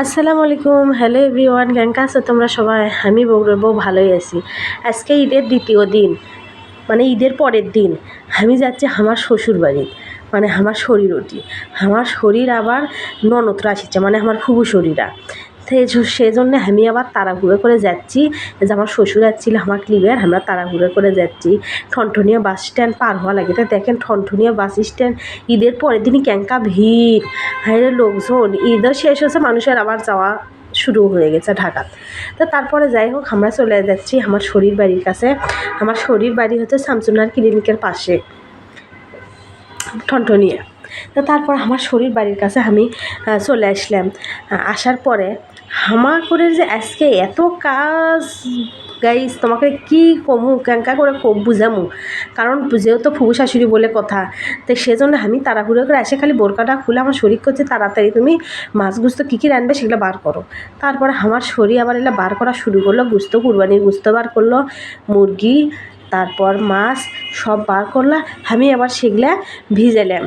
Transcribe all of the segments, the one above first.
আসসালামু আলাইকুম। Hello everyone কেমন আছো তোমরা সবাই? আমি বগুড়ার বউ ভালোই আছি। আজকে ঈদের দ্বিতীয় দিন মানে ঈদের পরের দিন আমি যাচ্ছি আমার শ্বশুর বাড়ি মানে আমার শরীর ওটি আমার শরীর আবার ননদরা আসছে মানে আমার খুবু শরীরা। সেজন্য আমি আবার তাড়াহুড়ো করে যাচ্ছি। যে আমার শ্বশুর আসছিল আমার ক্লিবের আমরা তাড়াহুড়ো করে যাচ্ছি। ঠনঠনিয়া বাস স্ট্যান্ড পার হওয়া লাগে। তা দেখেন ঠনঠনিয়া বাস স্ট্যান্ড, ঈদের পরের দিনই ক্যাঙ্কা ভিড়। হ্যাঁ লোকজন, ঈদও শেষ হয়েছে, মানুষের আবার যাওয়া শুরু হয়ে গেছে ঢাকা তো তারপরে যাই হোক, আমরা চলে যাচ্ছি আমার শরীর বাড়ির কাছে। আমার শরীর বাড়ি হচ্ছে শামসুনার ক্লিনিকের পাশে। ঠনঠনিয়া। তো তারপর আমার শরীর বাড়ির কাছে আমি চলে আসলাম। আসার পরে হামা করে যে আজকে এত কাজ গাইস তোমাকে কি কমু ক্যাঙ্কা করে বুঝামু। কারণ যেহেতু ফুবু শাশুড়ি বলে কথা, তো সেজন্য আমি তাড়াহুড়ো করে এসে খালি বোরকাটা খুলে আমার শরীর করছে তাড়াতাড়ি। তুমি মাছ গুস্ত কী কী রানবে সেগুলো বার করো। তারপরে আমার শরীর আবার এগুলো বার করা শুরু করল, গুস্ত কুরবানির গুস্ত বার করল, মুরগি তারপর মাছ সব বার করলা, আমি আবার সেগুলা ভিজালাম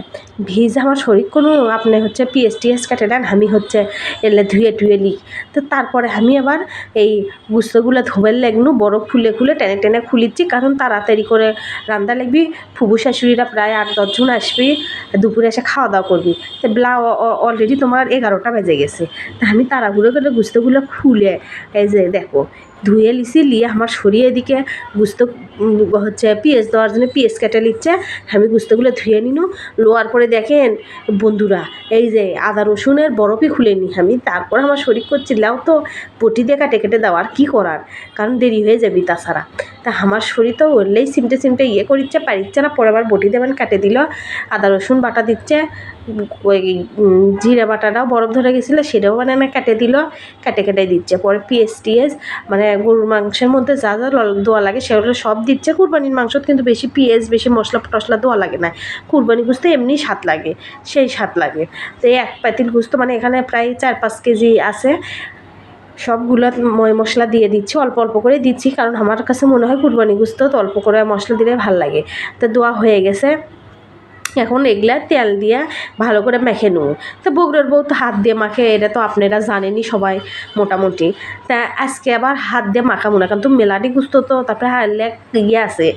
ভিজে আমার শরীর কোনো আপনি হচ্ছে পিএস টিএস কেটে নেন আমি হচ্ছে এলে ধুয়ে টুয়ে নিই তো তারপরে আমি আবার এই গুস্তগুলো ধোবের লাগনু বরফ খুলে খুলে টেনে টেনে খুলিচ্ছি, কারণ তাড়াতাড়ি করে রান্না লাগবি। ফুবু শাশুড়িরা প্রায় আট দশজন আসবি, দুপুরে এসে খাওয়া দাওয়া করবি। তো ব্লা অলরেডি তোমার এগারোটা বেজে গেছে। তা আমি তাড়াহুড়ো করে গুস্তগুলো খুলে, এই যে দেখো ধুয়ে লিছি, লিয়ে আমার সরিয়ে এদিকে গুস্ত হচ্ছে পিঁয়াজ দেওয়ার জন্য পিঁয়াজ কেটে নিচ্ছে আমি গুস্তগুলো ধুয়ে নিনু। লোয়ার পরে দেখেন, বন্ধুরা, এই যে আদা রসুনের বরফই খুলে নি আমি, তারপর আমার শরীর করছি, লাও তো, পটি দিয়ে কাটে কেটে দাও, আর কী করার? কারণ দেরি হয়ে যাবি তাছাড়া। তা আমার শরীর তো ওরলেই সিমটে সিমটে ইয়ে করিচ্ছে, পারিচ্ছে না পরে আবার বটি দেবেন কাটে দিল, আদা রসুন বাটা দিচ্ছে ওই জিরা বাটাটাও বরফ ধরে গেছিল, সেটাও মানে না কেটে দিল, কেটে কেটে দিচ্ছে। পরে পিএস টিএস মানে গরুর মাংসের মধ্যে যা যা দোয়া লাগে সেগুলো সব দিচ্ছে। কুরবানির মাংস কিন্তু বেশি পেঁয়াজ, বেশি মশলা টশলা দোয়া লাগে না। কুরবানি গুস্তে এমনি স্বাদ লাগে, সেই স্বাদ লাগে। তো এক পাতিল গুস্ত মানে এখানে প্রায় চার পাঁচ কেজি আছে। সবগুলো ময় মশলা দিয়ে দিচ্ছি, অল্প অল্প করে দিচ্ছি, কারণ আমার কাছে মনে হয় কুরবানি গুস্ত অল্প করে মশলা দিলে ভালো লাগে। তো দোয়া হয়ে গেছে। এখন এগুলা তেল দিয়ে ভালো করে মেখে নেব। তো বগুড়ার বউ তো হাত দিয়ে মাখে, এটা তো আপনারা জানেনই সবাই মোটামুটি। তা আজকে আবার হাত দিয়ে মাখাবো না, কারণ তো মেলাডি গুস্ত তো, তারপরে হারলে ইয়ে আছে,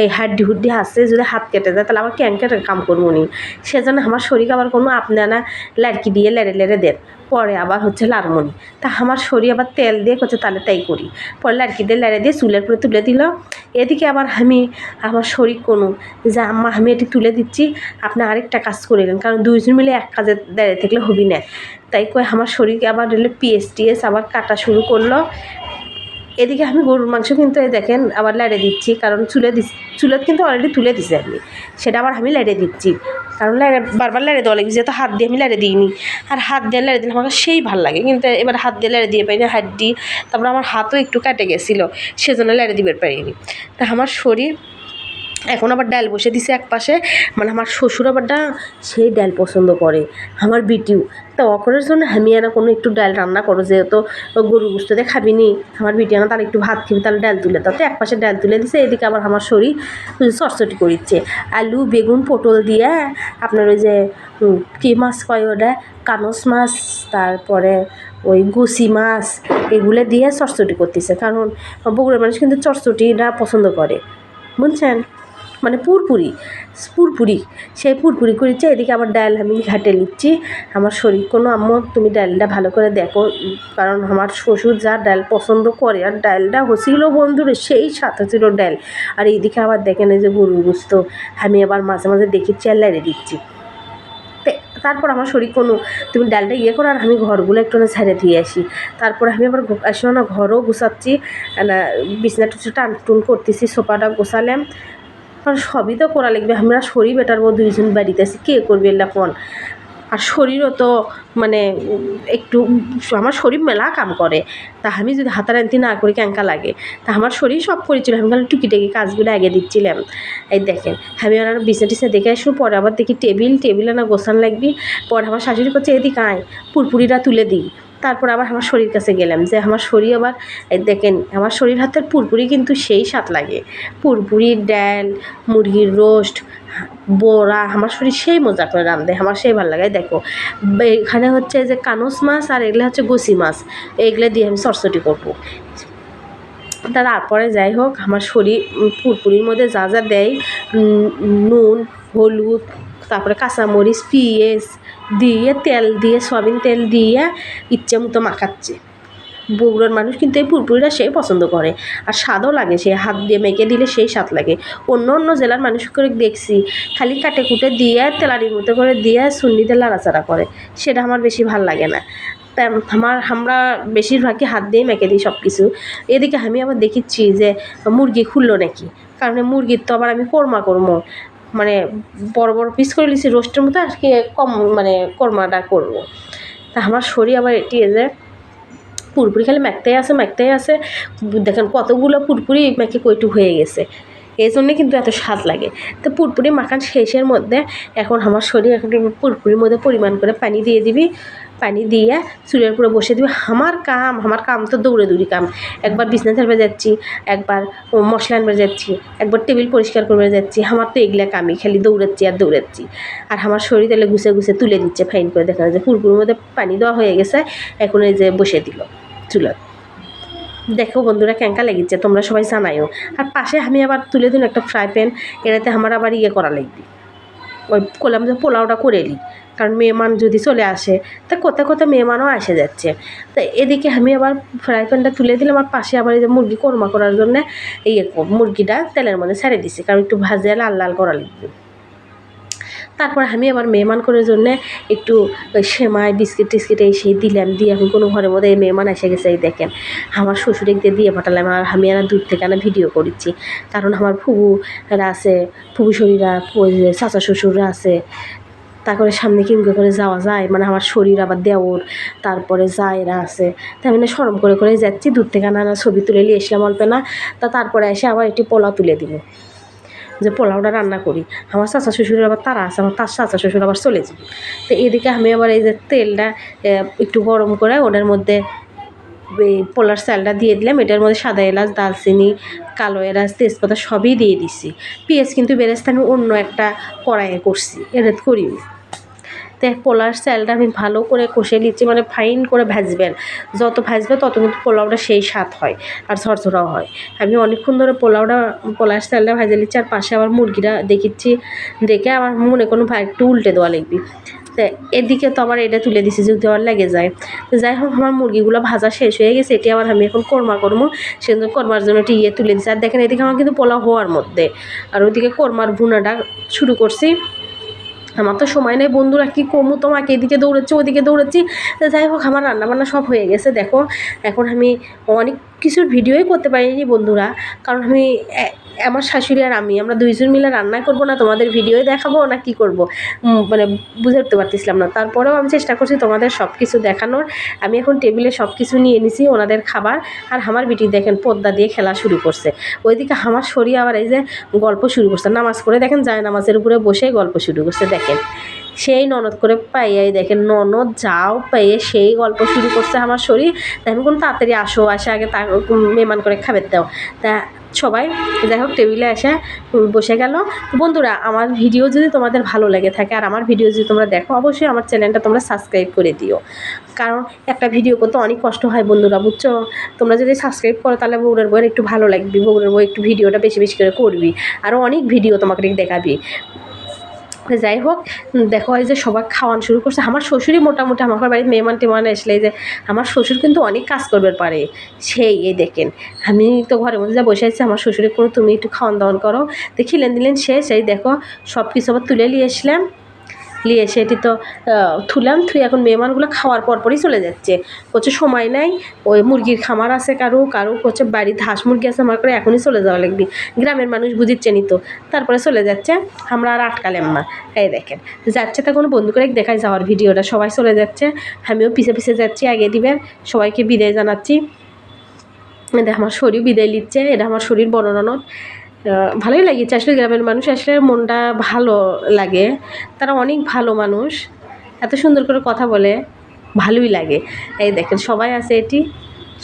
এই হাড্ডি হুড্ডি আছে, যদি হাত কেটে যায়, তাহলে আবার ক্যাঙ্কের কাম করব নি। সেজন্য আমার শরীর আবার কোনো আপনারা লাড়কি দিয়ে লেড়ে লেড়ে দেন, পরে আবার হচ্ছে লারমনি। তা আমার শরীর আবার তেল দিয়ে করছে, তাহলে তাই করি। পরে লাড়কি দিয়ে লেড়ে দিয়ে চুলের করে তুলে দিল। এদিকে আবার আমি, আমার শরীর কোনো যে আম্মা আমি এটি তুলে দিচ্ছি আপনি আরেকটা কাজ করে নেন, কারণ দুইজন মিলে এক কাজে দাঁড়িয়ে থাকলে হবি না তাই কই আমার শরীরকে আবার হলে পিএস টিএস আবার কাটা শুরু করল। এদিকে আমি গরুর মাংস কিন্তু এই দেখেন আবার লাড়ে দিচ্ছি, কারণ চুলে দিস চুলত কিন্তু অলরেডি তুলে দিছি আমি সেটা আবার আমি লাড়ে দিচ্ছি। কারণ লাড়ে, বারবার লাড়ে দেওয়া লাগে যেহেতু হাত দিয়ে আমি লাড়ে দিইনি। আর হাত দিয়ে লাড়ে দিলে আমাকে সেই ভালো লাগে, কিন্তু এবার হাত দিয়ে লাড়ে দিয়ে পারি না হাত দিই তারপর আমার হাতও একটু কাটে গেছিল, সেজন্য লাড়ে দিতে পারিনি। তা আমার শরীর এখন আবার ডাল বসে দিছে এক পাশে। মানে আমার শ্বশুর আবার ডা সেই ডাল পছন্দ করে, আমার বিটিও তা অকরের জন্য আমি আর কোনো একটু ডাল রান্না করো, যেহেতু গরু গুস্ততে খাবি নি আমার বিটি আনা তার একটু ভাত খাবি তাহলে ডাল তুলে দাও। তো এক পাশে ডাল তুলে দিছে, এদিকে আবার আমার শরীর চটচটি করিচ্ছে। আলু, বেগুন, পটল দিয়ে আপনার ওই যে কী মাছ কয় ওটা? কানস মাছ, তারপরে ওই গুসি মাছ, এগুলো দিয়ে চটচটি করতেছে। কারণ বগুড়ার মানুষ কিন্তু চটচটিটা পছন্দ করে। বুঝছেন? মানে পুরপুরি পুরপুরি, সেই পুরপুরি করেছে এদিকে আবার ডাল আমি ঘাটে নিচ্ছি, আমার শরীর, কোনো আম্মু, তুমি ডালটা ভালো করে দেখো, কারণ আমার শ্বশুর যা ডাল পছন্দ করে, আর ডালটা হচ্ছিল বন্ধুরে, সেই সাথে ছিল ডাল। আর এইদিকে আবার দেখেন এই যে গরু গুস্ত, আমি আবার মাঝে মাঝে দেখি চেল্লারে দিচ্ছি। তারপর আমার শরীর কোনো, তুমি ডালটা ইয়ে করো, আর আমি ঘরগুলো একটু না ছেড়ে দিয়ে আসি। তারপর আমি আবার আসলে না, ঘরও গুছাচ্ছি বিছনা টিছনা টান টুন করতেছি, সোফাটা গোছালাম কারণ সবই তো করা লাগবে। আমরা শরীর বেটার বউ দুইজন বাড়িতে আছি, কে করবে এলা কোন? আর শরীরও তো মানে একটু, আমার শরীর মেলা কাম করে। তা আমি যদি হাতারান্তি না করি ক্যাঙ্কা লাগে? তা আমার শরীর সব করেছিল আমি খালি টুকিটাকি কাজগুলো আগে দিচ্ছিলাম। এই দেখেন, আমি আর বিছনা টিছনা দেখে আসব, পরে আবার দেখি টেবিল, টেবিলে না গোসান লাগবি। পরে আমার শাশুড়ি করছে এদিকে আয়, পুরপুরিটা তুলে দিই। তারপর আবার আমার শরীর কাছে গেলাম যে আমার শরীর আবার দেখেন, আমার শরীর হাতের পুরপুরি কিন্তু সেই স্বাদ লাগে। পুরপুরির ডাল, মুরগির রোস্ট বোরা আমার শরীর সেই মজা করে রান্ধে আমার সেই ভালো লাগে, দেখো। এখানে হচ্ছে যে কানস মাছ আর এগুলো হচ্ছে গুসি মাছ, এগুলো দিয়ে আমি সরসটি করব। তারপরে যাই হোক, আমার শরীর পুরপুরির মধ্যে যা যা দেয় নুন, হলুদ তারপরে কাঁচামরিচ, পিঁয়াজ দিয়ে, তেল দিয়ে, সয়াবিন তেল দিয়ে ইচ্ছে মতো মাখাচ্ছে। বগুড়ার মানুষ কিন্তু এই পুরপুরিটা সেই পছন্দ করে। আর স্বাদও লাগে, সে হাত দিয়ে মেখে দিলে সেই স্বাদ লাগে। অন্য অন্য জেলার মানুষ করে দেখছি, খালি কাটে কুটে দিয়ে তেলারির মতো করে দিয়ে সুন্নিতে লাড়াচাড়া করে। সেটা আমার বেশি ভালো লাগে না। তা আমার, আমরা বেশিরভাগই হাত দিয়েই মেখে দিই সব কিছু এদিকে আমি আবার দেখিচ্ছি যে মুরগি খুললো নাকি? কারণ মুরগির তো আবার আমি কোরমা করব। মানে বড় বড় পিস করে নিয়েছি রোস্টের মতো আর কি কম মানে কর্মাটা করব। তা আমার শরীর আবার এটি যে পুরপুরি খালি ম্যাকতেই আছে ম্যাকতেই আছে। দেখেন কতগুলো পুরপুরি ম্যাকে কইটু হয়ে গেছে। এই জন্যে কিন্তু এত স্বাদ লাগে। তো পুরপুরি মাখান শেষের মধ্যে এখন আমার শরীর এখন পুরপুরির মধ্যে পরিমাণ করে পানি দিয়ে দিবি। পানি দিয়ে চুলের উপরে বসে দিবি। আমার কাম আমার কাম তো দৌড়ে দৌড়ি কাম। একবার বিছনা ছাড়বে যাচ্ছি, একবার মশলা আনবে যাচ্ছি, একবার টেবিল পরিষ্কার করবে যাচ্ছি। আমার তো এগুলা কামই, খালি দৌড়াচ্ছি আর দৌড়াচ্ছি। আর আমার শরীর তাহলে ঘুষে ঘুষে তুলে দিচ্ছে ফাইন করে দেখা যায়। পুরপুরির মধ্যে পানি দেওয়া হয়ে গেছে, এখন এই যে বসে দিল চুলত। দেখো বন্ধুরা ক্যাঙ্কা লেগেছে, তোমরা সবাই জানাইও। আর পাশে আমি আবার তুলে দিন একটা ফ্রাই প্যান, এটাতে আমার আবার ইয়ে করা লাগবে। করলাম যে পোলাওটা করে নিই। কারণ মেহমান যদি চলে আসে, তা কোথা কোথা মেহমানও আসে যাচ্ছে। তা এদিকে আমি আবার ফ্রাই প্যানটা তুলে দিলাম, আর পাশে আবার এই যে মুরগি কোরমা করার জন্যে এই মুরগিটা তেলের মধ্যে ছেড়ে দিছি, কারণ একটু ভাজে লাল লাল করা লাগবে। তারপর আমি আবার মেহমান করার জন্যে একটু সেমাই, বিস্কিট টিস্কিট এই সেই দিলাম, দিয়ে এখন কোনো ঘরের মধ্যে এই মেহমান এসে গেছে, এই দেখেন। আমার শ্বশুরকে দিয়ে পাঠালাম, আর আমি আর দূর থেকে আনা ভিডিও করেছি। কারণ আমার ফুবুরা আছে, ফুবু শরীরা চাচা শ্বশুররা আছে। তারপরে সামনে কিমকে করে যাওয়া যায় মানে আমার শরীর আবার দেওর, তারপরে জায়রা আছে। তাই মানে সরম করে করে যাচ্ছি দূর থেকে নানা ছবি তুলে নিয়ে এসলাম অল্প না, তা তারপরে এসে আবার একটি পোলাও তুলে দিব। যে পোলাওটা রান্না করি। আমার চাচা শ্বশুর আবার তারা আছে, আমার তার চাচা শ্বশুর আবার চলে যায়। তো এদিকে আমি আবার এই যে তেলটা একটু গরম করে ওটার মধ্যে এই পোলার চালটা দিয়ে দিলাম। এটার মধ্যে সাদা এলাচ দালচিনি কালো এলাচ, তেজপাতা সবই দিয়ে দিছি। পেঁয়াজ কিন্তু বেরেস্তা আমি অন্য একটা কড়াইয়ে করছি এটা করিনি। তো পোলার চালটা আমি ভালো করে কষে নিচ্ছি মানে ফাইন করে ভাজবেন। যত ভাজবে তত কিন্তু পোলাওটা সেই স্বাদ হয় আর ঝরঝরাও হয়। আমি অনেকক্ষণ ধরে পোলাওটা, পোলার চালটা ভাজে নিচ্ছি আর পাশে আবার মুরগিটা দেখিচ্ছি, দেখে আমার মনে কোনো ভাই একটু উল্টে দেওয়া লাগবে। এদিকে তো আবার এটা তুলে দিছি যদি আবার লেগে যায়। তো যাই হোক, আমার মুরগিগুলো ভাজা শেষ হয়ে গেছে, এটি আবার আমি এখন কোরমা করব। সেজন্য কোরমার জন্য একটি ইয়ে তুলে দিচ্ছি। আর দেখেন, এদিকে আমার কিন্তু পোলাও হওয়ার মধ্যে। আর ওইদিকে কোরমার ভুনাটা শুরু করছি। আমার তো সময় নেই বন্ধুরা, কী কমু তোমাকে? এদিকে দৌড়াচ্ছি, ওদিকে দৌড়াচ্ছি। যাই হোক, আমার রান্নাবান্না সব হয়ে গেছে, দেখো। এখন আমি অনেক কিছুর ভিডিওই করতে পারিনি বন্ধুরা, কারণ আমি আমার শাশুড়ি আর আমি, আমরা দুইজন মিলে রান্না করব না, তোমাদের ভিডিওই দেখাবো না কি করব? মানে বুঝে উঠতে পারতেছিলাম না। তারপরেও আমি চেষ্টা করছি তোমাদের সব কিছু দেখানোর। আমি এখন টেবিলে সব কিছু নিয়ে নিছি, ওনাদের খাবার। আর আমার বিটি দেখেন পদ্মা দিয়ে খেলা শুরু করছে। ওইদিকে আমার শরীর আবার এই যে গল্প শুরু করছে। নামাজ করে দেখেন যায় নামাজের উপরে বসে গল্প শুরু করছে, দেখেন। সেই ননদ করে পাইয়াই দেখেন, ননদ যাও পেয়ে সেই গল্প শুরু করছে আমার শরীর। আমি কোনো তাড়াতাড়ি আসো, আসে আগে তা মেহমান করে খাবার দাও। তা সবাই। যাই হোক, টেবিলে এসে বসে গেল। বন্ধুরা, আমার ভিডিও যদি তোমাদের ভালো লাগে থাকে আর আমার ভিডিও যদি তোমরা দেখো, অবশ্যই আমার চ্যানেলটা তোমরা সাবস্ক্রাইব করে দিও। কারণ একটা ভিডিও করতে অনেক কষ্ট হয় বন্ধুরা, বুঝছ? তোমরা যদি সাবস্ক্রাইব করো, তাহলে বউরের বইয়ের একটু ভালো লাগবে বউরের বই একটু ভিডিওটা বেশি বেশি করে করবি। আরও অনেক ভিডিও তোমাকে দেখাবি। যাই হোক, দেখো এই যে সবাই খাওয়ান শুরু করছে। আমার শ্বশুরই মোটামুটি আমার বাড়ির মেহমান টেমান আসলে যে আমার শ্বশুর কিন্তু অনেক কাজ করবে পারে। সেই এই দেখেন, আমি তো ঘরের মধ্যে যা বসে আছি, আমার শ্বশুরের কোনো তুমি একটু খাওয়ান দাওয়ান করো। দেখিলেন দিলেন শেষ, এই দেখো সব কিছু আবার তুলে নিয়ে এসলাম। নিয়ে এসে এটি তো থুলাম থুই এখন মেহমানগুলো খাওয়ার পর পরই চলে যাচ্ছে। করছে সময় নাই, ওই মুরগির খামার আছে কারও কারও করছে বাড়িতে হাঁস মুরগি আছে, আমার করে এখনই চলে যাওয়া লাগবে। গ্রামের মানুষ বুঝিচ্ছে নিত তারপরে চলে যাচ্ছে, আমরা আর আটকালাম না। এই দেখেন, যাচ্ছে তা কোনো বন্ধু করে দেখায় যাওয়ার ভিডিওটা, সবাই চলে যাচ্ছে, আমিও পিছে পিছে যাচ্ছি, আগে দিবেন সবাইকে বিদায় জানাচ্ছি। এটা আমার শরীর বিদায় নিচ্ছে, এটা আমার শরীর বড় ননদ ভালোই লাগিয়েছে। আসলে গ্রামের মানুষ আসলে মনটা ভালো লাগে। তারা অনেক ভালো মানুষ। এত সুন্দর করে কথা বলে, ভালোই লাগে। এই দেখেন, সবাই আছে এটি।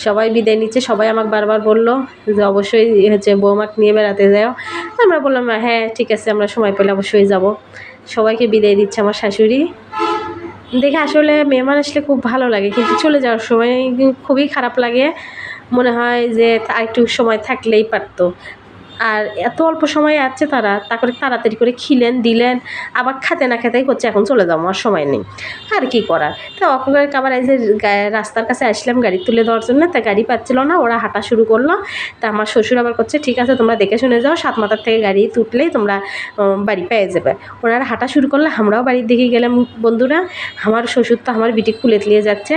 সবাই বিদায় নিচ্ছে, সবাই আমাকে বারবার বলল যে অবশ্যই হচ্ছে বৌমাকে নিয়ে বেড়াতে যাও। আমরা বললাম হ্যাঁ ঠিক আছে, আমরা সময় পেলে অবশ্যই যাব। সবাইকে বিদায় দিচ্ছে আমার শাশুড়ি। দেখে আসলে মেহমান আসলে খুব ভালো লাগে, কিন্তু চলে যাওয়ার সময় খুবই খারাপ লাগে। মনে হয় যে একটু সময় থাকলেই পারতো। আর এত অল্প সময়ে আছে তারা, তারপরে তাড়াতাড়ি করে খিলেন, দিলেন, আবার খেতে না খেতেই করছে এখন চলে যাব আমার সময় নেই। আর কি করার? তা অপকার আবার এই যে রাস্তার কাছে আসলাম গাড়ি তুলে দেওয়ার জন্য, তা গাড়ি পাচ্ছিল না, ওরা হাঁটা শুরু করল। তা আমার শ্বশুর আবার করছে, ঠিক আছে, তোমরা দেখে শুনে যাও, সাত মাথার থেকে গাড়ি তুটলেই তোমরা বাড়ি পেয়ে যাবে। ওনারা হাঁটা শুরু করলে, আমরাও বাড়ির দিকে গেলাম বন্ধুরা। আমার শ্বশুর তো আমার বিটি খুলে তুলিয়ে যাচ্ছে।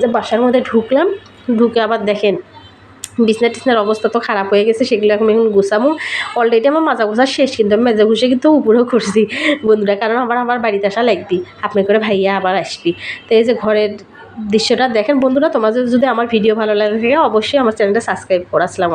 যে বাসার মধ্যে ঢুকলাম, ঢুকে আবার দেখেন বিছনা টিছনার অবস্থা তো খারাপ হয়ে গেছে, সেগুলো আমি এখন গুছামো। অলরেডি আমার মাজা গোছা শেষ, কিন্তু আমি মেজা ঘুষে কিন্তু উপরেও করছি, বন্ধুরা, কারণ আবার আমার বাড়িতে আসা লাগবি। আপনি করে ভাইয়া আবার আসবি। তো এই যে ঘরের দৃশ্যটা দেখেন, বন্ধুরা, তোমাদের যদি আমার ভিডিও ভালো লাগে, অবশ্যই আমার চ্যানেলটা সাবস্ক্রাইব করো। আলাইকুম।